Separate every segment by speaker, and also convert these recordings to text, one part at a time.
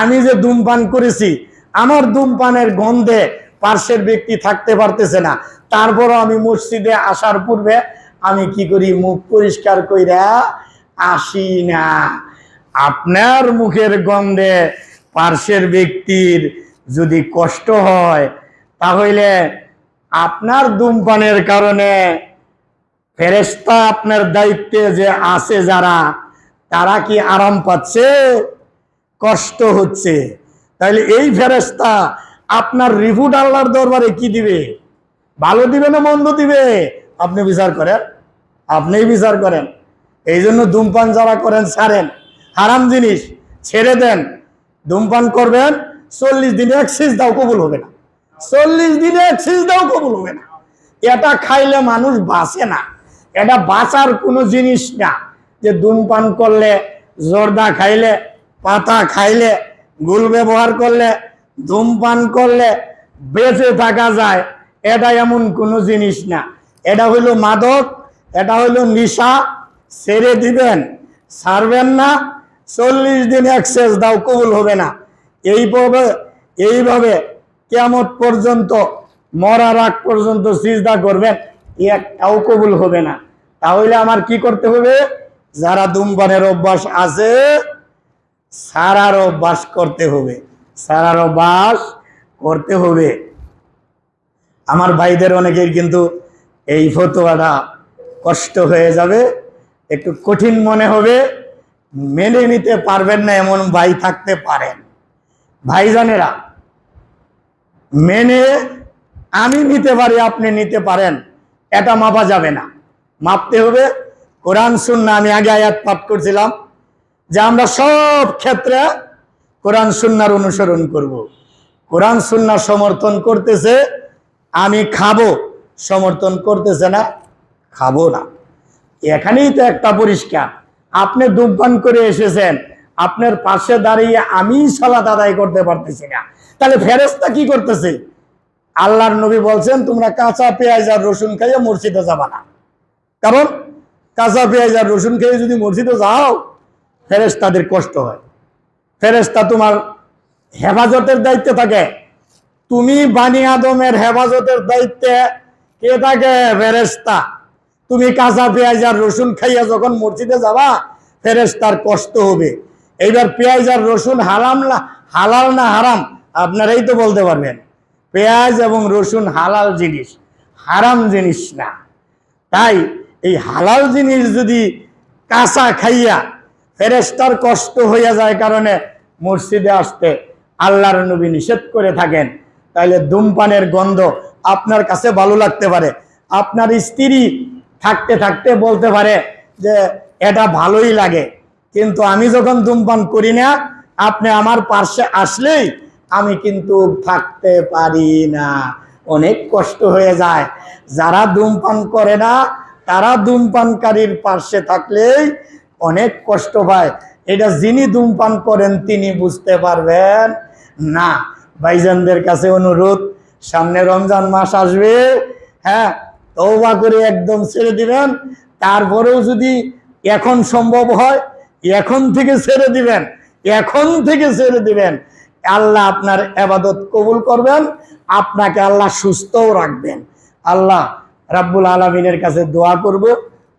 Speaker 1: আমি যে ধূমপান করেছি, আমার ধূমপানের গন্ধে পার্শ্বের ব্যক্তি থাকতে পারতেছে না। তারপরও আমি মসজিদে আসার পূর্বে আমি কি করি, মুখ পরিষ্কার কইরা আসি না। আপনার মুখের গন্ধে পার্শ্বের ব্যক্তির যদি কষ্ট হয়, তাহলে আপনার ধূমপানের কারণে ফেরেস্তা আপনার দায়িত্বে যে আছে যারা, তারা কি আরাম পাচ্ছে? কষ্ট হচ্ছে। তাহলে এই ফেরেস্তা আপনার রিপোর্ট আল্লাহর দরবারে কি দিবে? ভালো দিবে না মন্দ দিবে? আপনি বিচার করেন। আপনিই বিচার করেন। এই জন্য ধূমপান যারা করেন, ছাড়েন। হারাম জিনিস, ছেড়ে দেন। ধূমপান করবেন, চল্লিশ দিনে এক সিজ দাও কবুল হবে না। চল্লিশ দিনে এক সিজ দাও কবুল হবে না। এটা খাইলে মানুষ বাঁচে না। এটা বাঁচার কোনো জিনিস না। যে ধূমপান করলে, জর্দা খাইলে পাতা খাইলে, গুল ব্যবহার করলে, ধূমপান করলে বেঁচে থাকা যায়। এটা এমন কোনো জিনিস না। এটা হইল মাদক, এটা হইল নিশা, ছেড়ে দিবেন, ছাড়বেন না, চল্লিশ দিন এক্সেস দাও, কবুল হবে না। এইভাবে এইভাবে কেমন পর্যন্ত, মরার আগ পর্যন্ত সিজদা করবেন একটাও কবুল হবে না। তাহলে আমার কি করতে হবে? যারা ধূমপানের অভ্যাস আছে সারার অভ্যাস করতে হবে সারার অভ্যাস করতে হবে। আমার ভাইদের অনেকের কিন্তু এই ফতোয়াটা কষ্ট হয়ে যাবে, একটু কঠিন মনে হবে, মেনে নিতে পারবেন না এমন ভাই থাকতে পারেন। ভাইজানেরা, মেনে আমি নিতে পারি, আপনি নিতে পারেন, এটা মাপা যাবে না। মাপতে হবে, কোরআন, সুন্না, আমি আগে আয়াত পাঠ করছিলাম যে আমরা সব ক্ষেত্রে কোরআন সুন্নার অনুসরণ করব। কোরআন সুন্না সমর্থন করতেছে, আমি খাব। সমর্থন করতেছে না, খাব না। এখানেই তো একটা পরিষ্কার। আপনি ধূমপান করে এসেছেন, আপনার পাশে দাঁড়িয়ে আমি সালাত আদায় করতে পারতেছি না। তাহলে ফেরেস্তা কি করতেছে? আল্লাহর নবী বলছেন, তোমরা কাঁচা পেঁয়াজ আর রসুন খাইয়ে মসজিদে যাবা না। কারণ কাঁচা পেঁয়াজ আর রসুন খেয়ে যদি মসজিদে যাও ফেরেস্তাদের কষ্ট হয়। ফেরেস্তা তোমার হেফাজতের দায়িত্বে থাকে। তুমি বানি আদমের হেফাজতের দায়িত্বে কে থাকে? ফেরেস্তা তুমি কাঁচা পেঁয়াজ আর রসুন খাইয়া যখন মসজিদে যাবা ফেরেস্তার কষ্ট হবে। এইবার পেঁয়াজ আর রসুন হারাম না, হালাল না হারাম, আপনারাই তো বলতে পারবেন। পেঁয়াজ এবং রসুন হালাল জিনিস, হারাম জিনিস না। তাই এই হালাল জিনিস যদি কাঁচা খাইয়া ফেরেস্তার কষ্ট হইয়া যায় কারণে মসজিদে আসতে আল্লাহর নবী নিষেধ করে থাকেন। তাইলে ধূমপানের গন্ধ আপনার কাছে ভালো লাগতে পারে। আপনার স্ত্রী থাকতে থাকতে বলতে পারে যে, এটা ভালোই লাগে। কিন্তু আমি যখন ধূমপান করি না, আপনি আমার পার্শ্বে আসলেই আমি কিন্তু থাকতে পারি না। অনেক কষ্ট হয়ে যায়। যারা ধূমপান করে না, তারা ধূমপানকারীর পার্শ্বে থাকলেই অনেক কষ্ট পায়। এটা যিনি ধূমপান করেন, তিনি বুঝতে পারবেন। না, ভাইজানদের কাছে অনুরোধ, সামনে রমজান মাস আসবে হ্যাঁ তৌবা করে একদম ছেড়ে দিবেন। তারপরেও যদি এখন সম্ভব হয়, এখন থেকে ছেড়ে দিবেন, এখন থেকে ছেড়ে দিবেন। আল্লাহ আপনার এবাদত কবুল করবেন, আপনাকে আল্লাহ সুস্থও রাখবেন। আল্লাহ রাব্বুল আলমিনের কাছে দোয়া করব,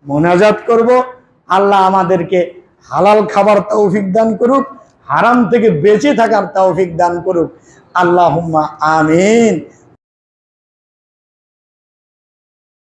Speaker 1: মোনাজাত করব। আল্লাহ আমাদেরকে হালাল খাবার তৌফিক দান করুক, হারাম থেকে বেঁচে থাকার তৌফিক দান করুক। আল্লাহ আমিন।